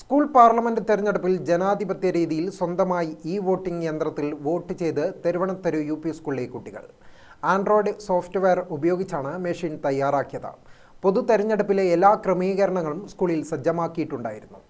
School parliament തെരഞ്ഞെടുപ്പിൽ ജനാധിപത്യ രീതിയിൽ സ്വന്തമായി ഇ വോട്ടിംഗ് യന്ത്രത്തിൽ വോട്ട് ചെയ്ത് തിരുവനന്തപുരം യു പി സ്കൂളിലെ കുട്ടികൾ. ആൻഡ്രോയിഡ് സോഫ്റ്റ്വെയർ ഉപയോഗിച്ചാണ് മെഷീൻ തയ്യാറാക്കിയത്. പൊതു തെരഞ്ഞെടുപ്പിലെ എല്ലാ ക്രമീകരണങ്ങളും സ്കൂളിൽ സജ്ജമാക്കിയിട്ടുണ്ടായിരുന്നു.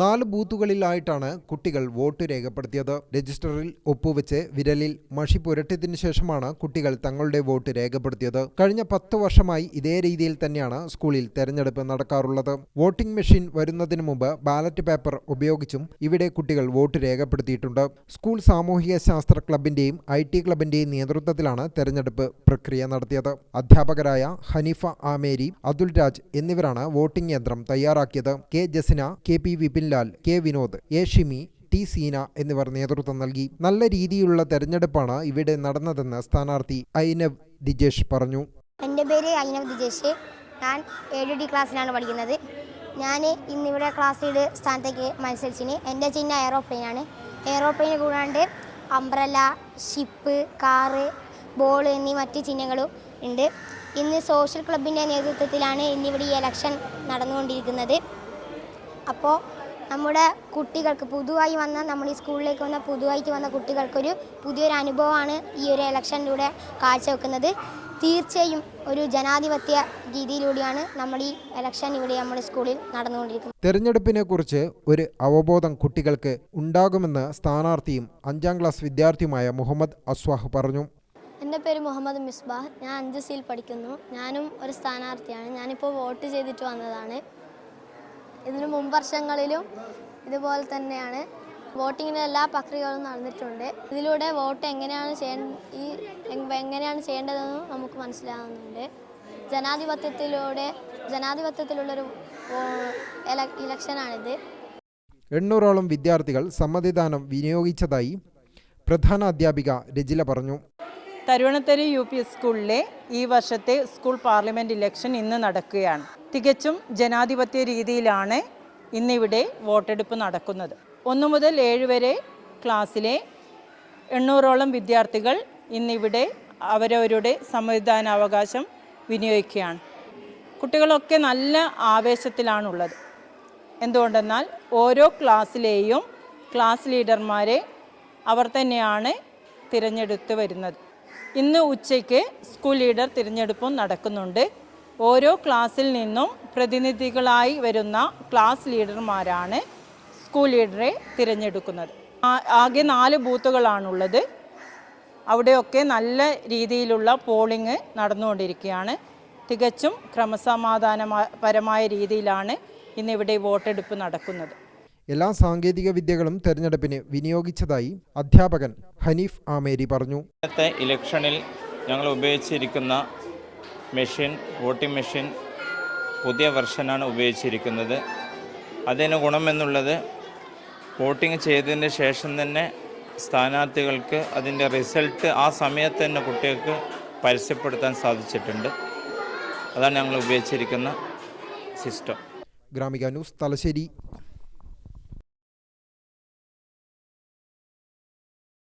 നാല് ബൂത്തുകളിലായിട്ടാണ് കുട്ടികൾ വോട്ട് രേഖപ്പെടുത്തിയത്. രജിസ്റ്ററിൽ ഒപ്പുവെച്ച് വിരലിൽ മഷി പുരട്ടിയതിനു ശേഷമാണ് കുട്ടികൾ തങ്ങളുടെ വോട്ട് രേഖപ്പെടുത്തിയത്. കഴിഞ്ഞ പത്ത് വർഷമായി ഇതേ രീതിയിൽ തന്നെയാണ് സ്കൂളിൽ തെരഞ്ഞെടുപ്പ് നടക്കാറുള്ളത്. വോട്ടിംഗ് മെഷീൻ വരുന്നതിന് മുമ്പ് ബാലറ്റ് പേപ്പർ ഉപയോഗിച്ചും ഇവിടെ കുട്ടികൾ വോട്ട് രേഖപ്പെടുത്തിയിട്ടുണ്ട്. സ്കൂൾ സാമൂഹിക ശാസ്ത്ര ക്ലബിന്റെയും ഐ ടി ക്ലബിന്റെയും നേതൃത്വത്തിലാണ് തെരഞ്ഞെടുപ്പ് പ്രക്രിയ നടത്തിയത്. അധ്യാപകരായ ഹനീഫ ആമേരി അതുൽ രാജ് എന്നിവരാണ് വോട്ടിംഗ് യന്ത്രം തയ്യാറാക്കിയത്. K Jasina K P Vipinlal K Vinod A Shimi T Seena എന്നിവർ നേതൃത്വം നൽകി. നല്ല രീതിയിലുള്ള തെരഞ്ഞെടുപ്പാണ് ഇവിടെ നടന്നതെന്ന് സ്ഥാനാർത്ഥി ഐനവ് ദിജേഷ് പറഞ്ഞു. എന്റെ പേര് ഐനവ് ദിജേഷ്. ഞാൻ ഏഴ് ഡി ക്ലാസ്സിലാണ് പഠിക്കുന്നത്. ഞാൻ ഇന്നിവിടെ ക്ലാസ്സിൽ സ്ഥാനത്തേക്ക് മത്സരിച്ചിന്. എന്റെ ചിഹ്നം എയറോപ്ലെയിനാണ് എയറോപ്ലെയിന് കൂടാണ്ട് അംബ്രല ഷിപ്പ് കാറ് ബോൾ എന്നീ മറ്റ് ചിഹ്നങ്ങളും ഉണ്ട്. ഇന്ന് സോഷ്യൽ ക്ലബിന്റെ നേതൃത്വത്തിലാണ് ഇന്നിവിടെ ഈ ഇലക്ഷൻ നടന്നുകൊണ്ടിരിക്കുന്നത്. അപ്പോൾ നമ്മുടെ കുട്ടികൾക്ക് പുതുതായി വന്ന നമ്മൾ ഈ സ്കൂളിലേക്ക് വന്ന പുതുതായിട്ട് വന്ന കുട്ടികൾക്കൊരു പുതിയൊരു അനുഭവമാണ് ഈ ഒരു ഇലക്ഷനിലൂടെ കാഴ്ചവെക്കുന്നത്. തീർച്ചയായും ഒരു ജനാധിപത്യ രീതിയിലൂടെയാണ് നമ്മൾ ഈ ഇലക്ഷൻ ഇവിടെ നമ്മുടെ സ്കൂളിൽ നടന്നുകൊണ്ടിരിക്കുന്നത്. തെരഞ്ഞെടുപ്പിനെ കുറിച്ച് ഒരു അവബോധം കുട്ടികൾക്ക് ഉണ്ടാകുമെന്ന് സ്ഥാനാർത്ഥിയും അഞ്ചാം ക്ലാസ് വിദ്യാർത്ഥിയുമായ മുഹമ്മദ് അസ്വാഹ് പറഞ്ഞു. എന്റെ പേര് മുഹമ്മദ് മിസ്ബാഹ്. ഞാൻ അഞ്ച് സിയിൽ പഠിക്കുന്നു. ഞാനും ഒരു സ്ഥാനാർത്ഥിയാണ്. ഞാനിപ്പോൾ വോട്ട് ചെയ്തിട്ട് വന്നതാണ്. ഇതിനു മുമ്പ് വർഷങ്ങളിലും ഇതുപോലെ തന്നെയാണ്. വോട്ടിങ്ങിന്റെ എല്ലാ പ്രക്രിയകളും നടന്നിട്ടുണ്ട്. ഇതിലൂടെ വോട്ട് എങ്ങനെയാണ് ചെയ്യേണ്ട ഈ എങ്ങനെയാണ് ചെയ്യേണ്ടതെന്നും നമുക്ക് മനസ്സിലാകുന്നുണ്ട് ജനാധിപത്യത്തിലൂടെ ജനാധിപത്യത്തിലുള്ളൊരു ഇലക്ഷനാണിത്. എണ്ണൂറോളം വിദ്യാർത്ഥികൾ സമ്മതിദാനം വിനിയോഗിച്ചതായി പ്രധാന അധ്യാപിക രജില പറഞ്ഞു. തരുവണത്തരി യു പി സ്കൂളിലെ ഈ വർഷത്തെ സ്കൂൾ പാർലമെന്റ് ഇലക്ഷൻ ഇന്ന് നടക്കുകയാണ്. തികച്ചും ജനാധിപത്യ രീതിയിലാണ് ഇന്നിവിടെ വോട്ടെടുപ്പ് നടക്കുന്നത്. ഒന്നു മുതൽ ഏഴ് വരെ ക്ലാസ്സിലെ എണ്ണൂറോളം വിദ്യാർത്ഥികൾ ഇന്നിവിടെ അവരവരുടെ സമ്മതിദാനാവകാശം വിനിയോഗിക്കുകയാണ്. കുട്ടികളൊക്കെ നല്ല ആവേശത്തിലാണുള്ളത്. എന്തുകൊണ്ടെന്നാൽ ഓരോ ക്ലാസ്സിലെയും ക്ലാസ് ലീഡർമാരെ അവർ തന്നെയാണ് തിരഞ്ഞെടുത്ത് വരുന്നത്. ഇന്ന് ഉച്ചയ്ക്ക് സ്കൂൾ ലീഡർ തിരഞ്ഞെടുപ്പും നടക്കുന്നുണ്ട്. ഓരോ ക്ലാസ്സിൽ നിന്നും പ്രതിനിധികളായി വരുന്ന ക്ലാസ് ലീഡർമാരാണ് സ്കൂൾ ലീഡറെ തിരഞ്ഞെടുക്കുന്നത്. ആകെ നാല് ബൂത്തുകളാണുള്ളത്. അവിടെയൊക്കെ നല്ല രീതിയിലുള്ള പോളിംഗ് നടന്നുകൊണ്ടിരിക്കുകയാണ്. തികച്ചും ക്രമസമാധാനപരമായ രീതിയിലാണ് ഇന്നിവിടെ വോട്ടെടുപ്പ് നടക്കുന്നത്. എല്ലാ സാങ്കേതിക വിദ്യകളും തെരഞ്ഞെടുപ്പിന് വിനിയോഗിച്ചതായി അധ്യാപകൻ ഹനീഫ് ആമേരി പറഞ്ഞു. ഇന്നത്തെ ഇലക്ഷനിൽ ഞങ്ങൾ ഉപയോഗിച്ചിരിക്കുന്ന മെഷീൻ വോട്ടിംഗ് മെഷീൻ പുതിയ വെർഷനാണ് ഉപയോഗിച്ചിരിക്കുന്നത്. അതിന് ഗുണമെന്നുള്ളത് വോട്ടിംഗ് ചെയ്തതിന് ശേഷം തന്നെ സ്ഥാനാർത്ഥികൾക്ക് അതിന്റെ റിസൾട്ട് ആ സമയത്ത് തന്നെ കുട്ടികൾക്ക് പരസ്യപ്പെടുത്താൻ സാധിച്ചിട്ടുണ്ട്. അതാണ് ഞങ്ങൾ ഉപയോഗിച്ചിരിക്കുന്ന സിസ്റ്റം. ഗ്രാമിക ന്യൂസ് തലശ്ശേരി.